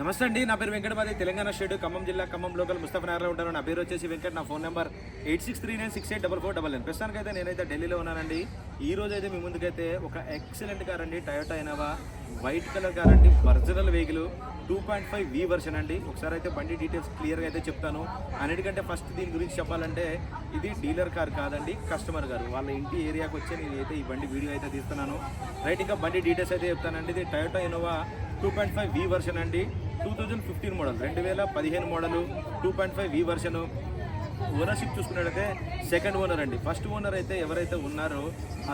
నమస్తే అండి నా పేరు వెంకటమాది తెలంగాణ స్టేట్ ఖమ్మం జిల్లా ఖమ్మం లోకల్ ముస్తఫనగర్లో ఉంటాను. నా పేరు వచ్చేసి వెంకట్ నా phone number eight six three nine six eight double four double nine. ప్రస్తుతానికి అయితే నేనైతే ఢిల్లీలో ఉన్నానండి. ఈ రోజు అయితే మీ ముందుకైతే ఒక ఎక్సలెంట్ కార్ అండి Toyota Innova white colour car అండి original vehicle two point five V version అండి. ఒకసారి అయితే బండి డీటెయిల్స్ క్లియర్గా అయితే చెప్తాను. అన్నిటికంటే ఫస్ట్ దీని గురించి చెప్పాలంటే ఇది డీలర్ కార్ కాదండి కస్టమర్ గారు వాళ్ళ ఇంటి ఏరియాకి వచ్చి నేను అయితే ఈ బండి వీడియో అయితే తీస్తున్నాను. రైట్ ఇంకా బండి డీటెయిల్స్ అయితే చెప్తానండి. ఇది Toyota Innova two point five V version అండి. టూ థౌజండ్ ఫిఫ్టీన్ మోడల్ రెండు వేల పదిహేను model two point five V version ownership చూసుకున్నట్టయితే సెకండ్ ఓనర్ అండి. ఫస్ట్ ఓనర్ అయితే ఎవరైతే ఉన్నారో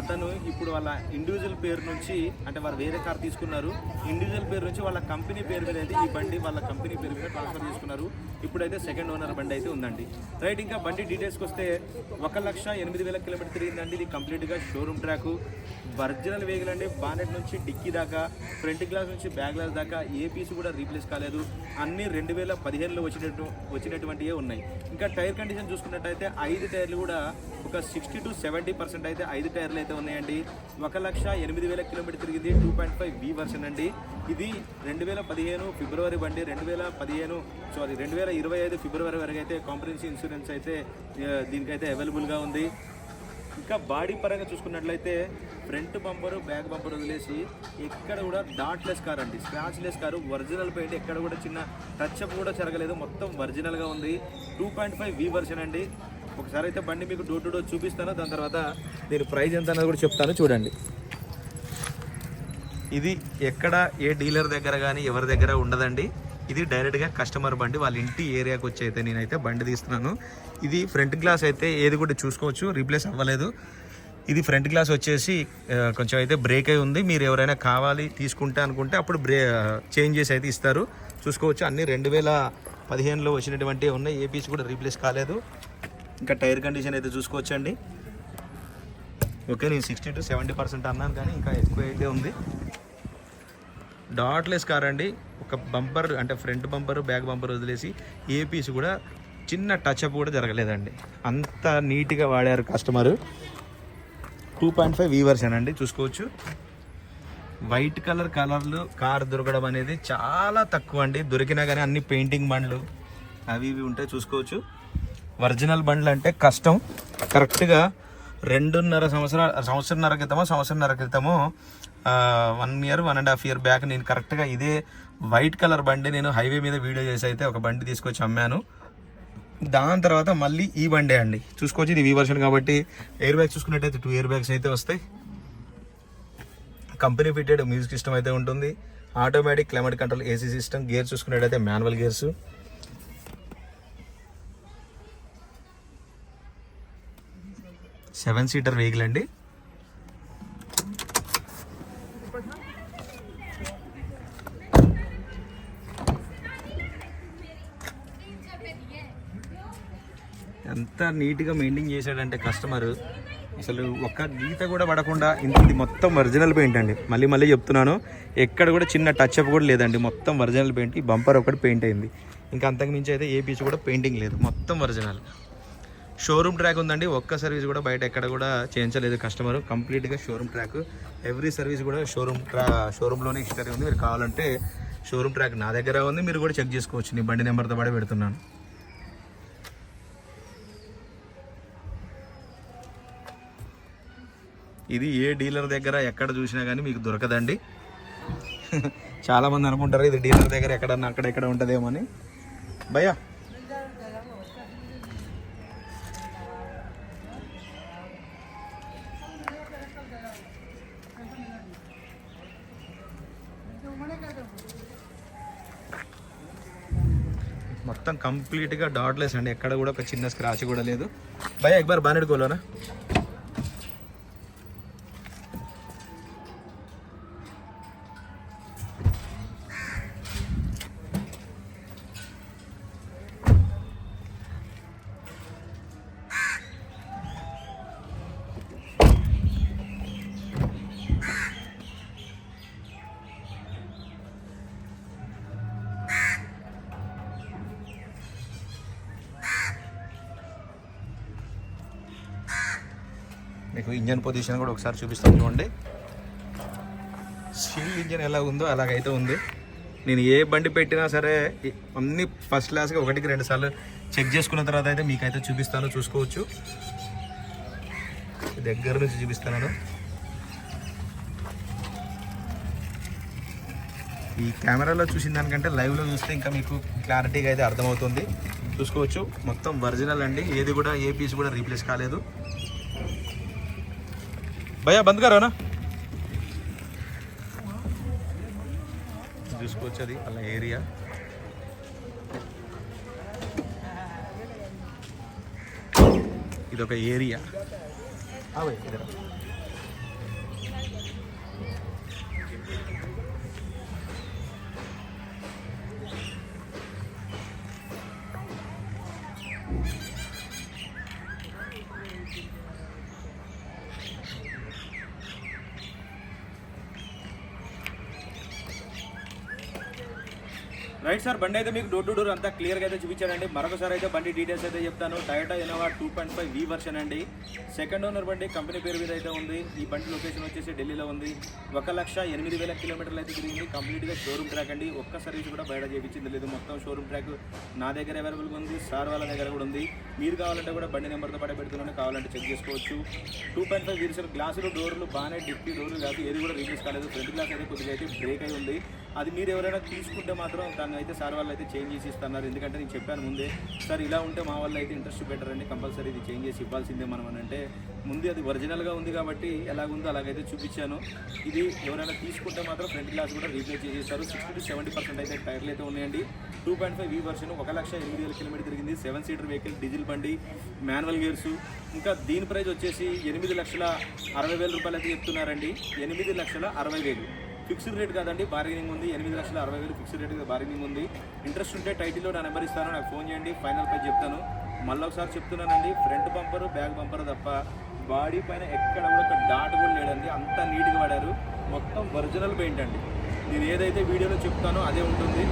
అతను ఇప్పుడు వాళ్ళ ఇండివిజువల్ పేరు నుంచి అంటే వారు వేరే కార్ తీసుకున్నారు. ఇండివిజువల్ పేరు నుంచి వాళ్ళ కంపెనీ పేరు మీద అయితే ఈ బండి వాళ్ళ కంపెనీ పేరు మీద ట్రాన్స్ఫర్ చేసుకున్నారు. ఇప్పుడైతే సెకండ్ ఓనర్ బండి అయితే ఉందండి. రైట్ ఇంకా బండి డీటెయిల్స్కి వస్తే ఒక లక్ష ఎనిమిది వేల కిలోమీటర్ తిరిగిందండి. ఇది కంప్లీట్గా షోరూమ్ ట్రాక్ ఒరిజినల్ వెహికల్ అండి. బానెట్ నుంచి డిక్కీ దాకా ఫ్రంట్ గ్లాస్ నుంచి బ్యాక్ గ్లాస్ దాకా ఏ పీస్ కూడా రీప్లేస్ కాలేదు. అన్ని రెండు వేల పదిహేనులో వచ్చినట్టు వచ్చినటువంటివే ఉన్నాయి. ఇంకా టైర్ కండిషన్ చూసుకున్నట్టయితే ఐదు టైర్లు కూడా ఒక సిక్స్టీ టు సెవెంటీ పర్సెంట్ అయితే ఐదు టైర్లు అయితే ఉన్నాయండి. ఒక లక్ష ఎనిమిది వేల కిలోమీటర్ తిరిగింది two point five B version అండి. ఇది రెండు వేల పదిహేను ఫిబ్రవరి బండి రెండు వేల పదిహేను సారీ రెండు వేల ఇరవై ఐదు ఫిబ్రవరి వరకు అయితే కాంప్రహెన్సివ్ ఇన్సూరెన్స్ అయితే దీనికైతే అవైలబుల్గా ఉంది. ఇంకా బాడీ పరంగా చూసుకున్నట్లయితే ఫ్రంట్ బంపరు బ్యాక్ బంపర్ వదిలేసి ఎక్కడ కూడా డాట్లెస్ కార్ అండి. Scratchless car original paint ఎక్కడ కూడా చిన్న టచ్ అప్ కూడా జరగలేదు. మొత్తం ఒరిజినల్గా ఉంది. Two point five V version అండి. ఒకసారి అయితే బండి మీకు డోర్ టు డోర్ చూపిస్తాను. దాని తర్వాత దీని ప్రైస్ ఎంత అనేది కూడా చెప్తాను. చూడండి. ఇది ఎక్కడ ఏ డీలర్ దగ్గర కానీ ఎవరి దగ్గర ఉండదండి. ఇది డైరెక్ట్గా కస్టమర్ బండి వాళ్ళ ఇంటి ఏరియాకి వచ్చి అయితే నేనైతే బండి తీస్తున్నాను. ఇది ఫ్రంట్ గ్లాస్ అయితే ఏది కూడా చూసుకోవచ్చు రీప్లేస్ అవ్వలేదు. ఇది ఫ్రంట్ గ్లాస్ వచ్చేసి కొంచెం అయితే బ్రేక్ అయి ఉంది. మీరు ఎవరైనా కావాలి తీసుకుంటే అనుకుంటే అప్పుడు బ్రే చేంజ్ చేసి అయితే ఇస్తారు. చూసుకోవచ్చు అన్ని రెండు వేల పదిహేనులో వచ్చినటువంటి ఉన్నాయి. ఏ పీస్ కూడా రీప్లేస్ కాలేదు. ఇంకా టైర్ కండిషన్ అయితే చూసుకోవచ్చండి. ఓకే నేను సిక్స్టీ టు సెవెంటీ పర్సెంట్ అన్నాను కానీ ఇంకా ఎక్కువ అయితే ఉంది. డాట్లెస్ కార్ అండి. ఒక బంపర్ అంటే ఫ్రంట్ బంపర్ బ్యాక్ బంపర్ వదిలేసి ఏ పీస్ కూడా చిన్న టచ్ అప్ కూడా జరగలేదండి. అంత నీట్గా వాడారు customer. Two point five V version అండి? చూసుకోవచ్చు. వైట్ కలర్ కలర్లు కార్ దొరకడం అనేది చాలా తక్కువ అండి. దొరికినా కానీ అన్ని పెయింటింగ్ బండ్లు అవి ఇవి ఉంటాయి చూసుకోవచ్చు. ఒరిజినల్ బండ్లు అంటే కష్టం. కరెక్ట్గా రెండున్నర సంవత్సరాల సంవత్సరంన్నర క్రితమో సంవత్సరంన్నర క్రితమో one year one and half year back నేను కరెక్ట్గా ఇదే వైట్ కలర్ బండి నేను హైవే మీద వీడియో చేసి అయితే ఒక బండి తీసుకొచ్చి అమ్మాను. దాని తర్వాత మళ్ళీ ఈ బండే అండి. చూసుకోవచ్చు ఇది వీ వర్షన్ కాబట్టి ఎయిర్ బ్యాగ్ చూసుకున్నట్టయితే టూ ఇయర్ బ్యాగ్స్ అయితే వస్తాయి. కంపెనీ ఫిటెడ్ మ్యూజిక్ సిస్టమ్ అయితే ఉంటుంది. Automatic climate control AC system gear చూసుకున్నట్టయితే manual gears seven seater vehicle అండి. నీట్గా మెయింటైన్ చేశాడంటే కస్టమర్. అసలు ఒక్క గీత కూడా పడకుండా ఇంత ఇది మొత్తం ఒరిజినల్ పెయింట్ అండి. మళ్ళీ మళ్ళీ చెప్తున్నాను ఎక్కడ కూడా చిన్న టచ్ అప్ కూడా లేదండి. మొత్తం ఒరిజినల్ పెయింట్ ఈ బంపర్ ఒకటి పెయింట్ అయింది. ఇంకా అంతకుమించి అయితే ఏ పీస్ కూడా పెయింటింగ్ లేదు. మొత్తం ఒరిజినల్. షోరూమ్ ట్రాక్ ఉందండి. ఒక్క సర్వీస్ కూడా బయట ఎక్కడ కూడా చేయించలేదు కస్టమర్. కంప్లీట్గా షోరూమ్ ట్రాక్. ఎవ్రీ సర్వీస్ కూడా షోరూమ్ ట్రా షోరూంలోనే హిస్టరీ ఉంది. మీరు కావాలంటే షోరూమ్ ట్రాక్ నా దగ్గర ఉంది. మీరు కూడా చెక్ చేసుకోవచ్చు. నీ బండి నెంబర్తో పాటు పెడుతున్నాను. ఇది ఏ డీలర్ దగ్గర ఎక్కడ చూసినా కానీ మీకు దొరకదండి. చాలా మంది అనుకుంటారు ఇది డీలర్ దగ్గర ఎక్కడన్నా అక్కడ ఎక్కడ ఉంటుందేమో అని. భయ్యా. మొత్తం కంప్లీట్గా డాట్లెస్ అండి. ఎక్కడ కూడా ఒక చిన్న స్క్రాచ్ కూడా లేదు. భయ్యా ఎక్బార్ బాగా కోలోనా మీకు ఇంజన్ పొజిషన్ కూడా ఒకసారి చూపిస్తాను చూడండి. స్టీల్ ఇంజన్ ఎలా ఉందో అలాగైతే ఉంది. నేను ఏ బండి పెట్టినా సరే అన్ని ఫస్ట్ క్లాస్గా ఒకటికి రెండు సార్లు చెక్ చేసుకున్న తర్వాత అయితే మీకైతే చూపిస్తాను చూసుకోవచ్చు. దగ్గర నుంచి చూపిస్తాను ఈ కెమెరాలో చూసిన దానికంటే లైవ్లో చూస్తే ఇంకా మీకు క్లారిటీగా అయితే అర్థమవుతుంది. చూసుకోవచ్చు. మొత్తం ఒరిజినల్ అండి. ఏది కూడా ఏ పీస్ కూడా రీప్లేస్ కాలేదు. భయ్యా బంద్ కరోనా చూసుకోవచ్చు అది అలా ఏరియా. ఇది ఒక ఏరియా రైట్ సార్ బండి అయితే మీకు డోర్ టు డోర్ అంతా క్లియర్గా అయితే చూపించాడండి. మరొకసారి అయితే బండి డీటెయిల్స్ అయితే చెప్తాను. Toyota Innova two point five V version అండి. సెకండ్ ఓనర్ బండి కంపెనీ పేరు మీద అయితే ఉంది. ఈ బండి లొకేషన్ వచ్చేసి ఢిల్లీలో ఉంది. ఒక లక్ష ఎనిమిది వేల కిలోమీటర్లు అయితే తిరిగింది. కంప్లీట్గా షోరూమ్ ట్రాక్ అండి. ఒక్క సర్వీస్ కూడా బయట చేయించింది లేదు. మొత్తం షోరూమ్ ట్రాక్ నా దగ్గర అవైలబుల్గా ఉంది. సార్ వాళ్ళ దగ్గర కూడా ఉంది. మీరు కావాలంటే కూడా బండి నెంబర్తో పాటు పెడుతున్నాను. కావాలంటే చెక్ చేసుకోవచ్చు. టూ పాయింట్ ఫైవ్ వీల్స్ గ్లాసులు డోర్లు బాగానే డిప్పి డోర్లు కాదు ఏది కూడా రీప్లేస్ కాలేదు. ఫ్రంట్ గ్లాస్ అయితే కొద్దిగా అయితే బ్రేక్ అయి ఉంది. అది మీరు ఎవరైనా తీసుకుంటే మాత్రం దాన్ని అయితే సార్ వాళ్ళు అయితే చేంజ్ చేసి ఇస్తున్నారు. ఎందుకంటే నేను చెప్పాను ముందే సార్ ఇలా ఉంటే మా వాళ్ళు అయితే ఇంట్రెస్ట్ బెటర్ అండి కంపల్సరీ ఇది చేంజ్ చేసి ఇవ్వాల్సిందే మనం అని అంటే ముందు అది ఒరిజినల్గా ఉంది కాబట్టి ఎలాగుందో అలాగైతే చూపించాను. ఇది ఎవరైనా తీసుకుంటే మాత్రం ఫ్రంట్ గ్లాస్ కూడా రీప్లేస్ చేసేస్తారు. సిక్స్టీ టు సెవెంటీ పర్సెంట్ అయితే టైర్లు అయితే ఉన్నాయండి. Two point five V version ఒక లక్ష ఎనిమిది వేల కిలోమీటర్ తిరిగింది. సెవెన్ సీటర్ వెహికల్ డీజిల్ బండి మాన్యువల్ గేర్స్. ఇంకా దీని ప్రైస్ వచ్చేసి ఎనిమిది లక్షల అరవై వేల రూపాయలు అయితే చెప్తున్నారండి. ఎనిమిది లక్షల అరవై వేలు. ఫిక్స్డ్ రేట్ కాదండి బార్గెనింగ్ ఉంది. ఎనిమిది లక్షల అరవై వేలు ఫిక్స్డ్ రేట్ బార్గెనింగ్ ఉంది. ఇంట్రెస్ట్ ఉంటే టైటిల్లో నా నెంబర్ ఇస్తాను నాకు ఫోన్ చేయండి ఫైనల్ పై చెప్తాను. మళ్ళీ ఒకసారి చెప్తున్నానండి ఫ్రంట్ బంపర్ బ్యాక్ బంపర్ తప్ప బాడీ పైన ఎక్కడ కూడా ఒక డాట్ కూడా లేడండి అంత నీట్గా వాడారు. మొత్తం ఒరిజినల్ పెయింట్ అండి. నేను ఏదైతే వీడియోలో చెప్తానో అదే ఉంటుంది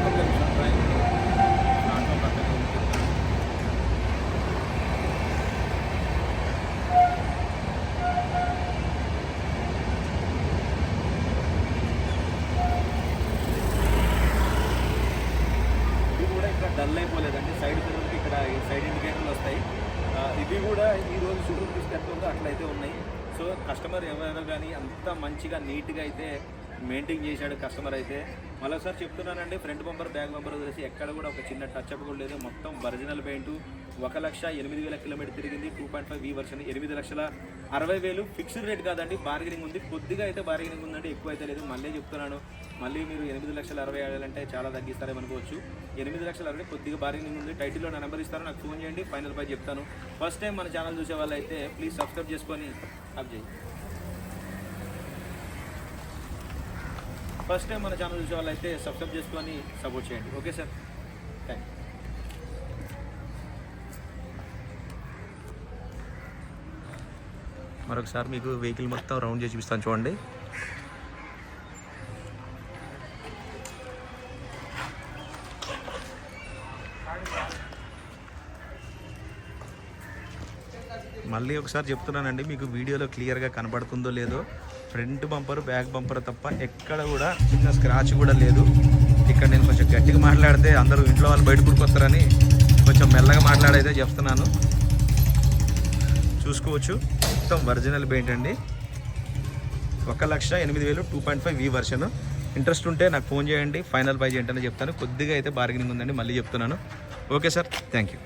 ఒక్క నిమిషం, డ్రాయింగ్ దాంట్లో పక్కనే ఉంది. ఇవి కూడా ఇక్కడ డల్ అయిపోలేదండి సైడ్ పిల్లలకి ఇక్కడ ఈ సైడ్ ఇండికేటర్లు వస్తాయి ఆ, ఇవి కూడా ఈ రోజు షుగర్ చూస్తే ఎట్లా ఉందో అట్లయితే ఉన్నాయి సో కస్టమర్ ఎవరైనా కానీ అంత మంచిగా నీట్గా అయితే మెయింటైన్ చేశాడు కస్టమర్ అయితే. మరోసారి చెప్తున్నానండి ఫ్రంట్ బంపర్ బ్యాక్ బంపర్ వదిలేసి ఎక్కడ కూడా ఒక చిన్న టచ్ అప్ కూడా లేదు. మొత్తం ఒరిజినల్ పెయింట్ ఒక లక్ష ఎనిమిది వేల కిలోమీటర్ తిరిగింది two point five V version ఎనిమిది లక్షల అరవై వేలు ఫిక్స్డ్ రేట్ కాదండి బార్గెనింగ్ ఉంది. కొద్దిగా అయితే బార్గెనింగ్ ఉందండి ఎక్కువ అయితే లేదు. మళ్ళీ చెప్తున్నాను మళ్ళీ మీరు ఎనిమిది లక్షల అరవై అంటే చాలా తగ్గిస్తారేమో అనుకోవచ్చు. ఎనిమిది లక్షల అరవై కొద్దిగా బార్గెనింగ్ ఉంది. టైటిల్లో నా నెంబర్ ఇస్తాను నాకు ఫోన్ చేయండి ఫైనల్ పై చెప్తాను. ఫస్ట్ టైం మన ఛానల్ చూసే వాళ్ళు అయితే ప్లీజ్ సబ్స్క్రైబ్ చేసుకొని అప్ చేయండి ఫస్ట్ టైం మన ఛానల్ చూసే వాళ్ళైతే సబ్స్క్రైబ్ చేసుకొని సపోర్ట్ చేయండి. Okay sir? థ్యాంక్ యూ మరొకసారి మీకు వెహికల్ మొత్తం రౌండ్ చేసి చూపిస్తాను చూడండి. మళ్ళీ ఒకసారి చెప్తున్నానండి మీకు వీడియోలో క్లియర్గా కనబడుతుందో లేదో. ఫ్రంట్ బంపర్ బ్యాక్ బంపర్ తప్ప ఎక్కడ కూడా చిన్న స్క్రాచ్ కూడా లేదు. ఇక్కడ నేను కొంచెం గట్టిగా మాట్లాడితే అందరూ ఇంట్లో వాళ్ళు బయట కొడుకొస్తారని కొంచెం మెల్లగా మాట్లాడైతే చెప్తున్నాను. చూసుకోవచ్చు. మొత్తం ఒరిజినల్ పెయింట్ అండి. ఒక లక్ష ఎనిమిది వేలు two point five V version. Interest ఉంటే నాకు ఫోన్ చేయండి ఫైనల్ ప్రైజ్ ఏంటని చెప్తాను. కొద్దిగా అయితే బార్గెనింగ్ ఉందండి మళ్ళీ చెప్తున్నాను. Okay sir thank you.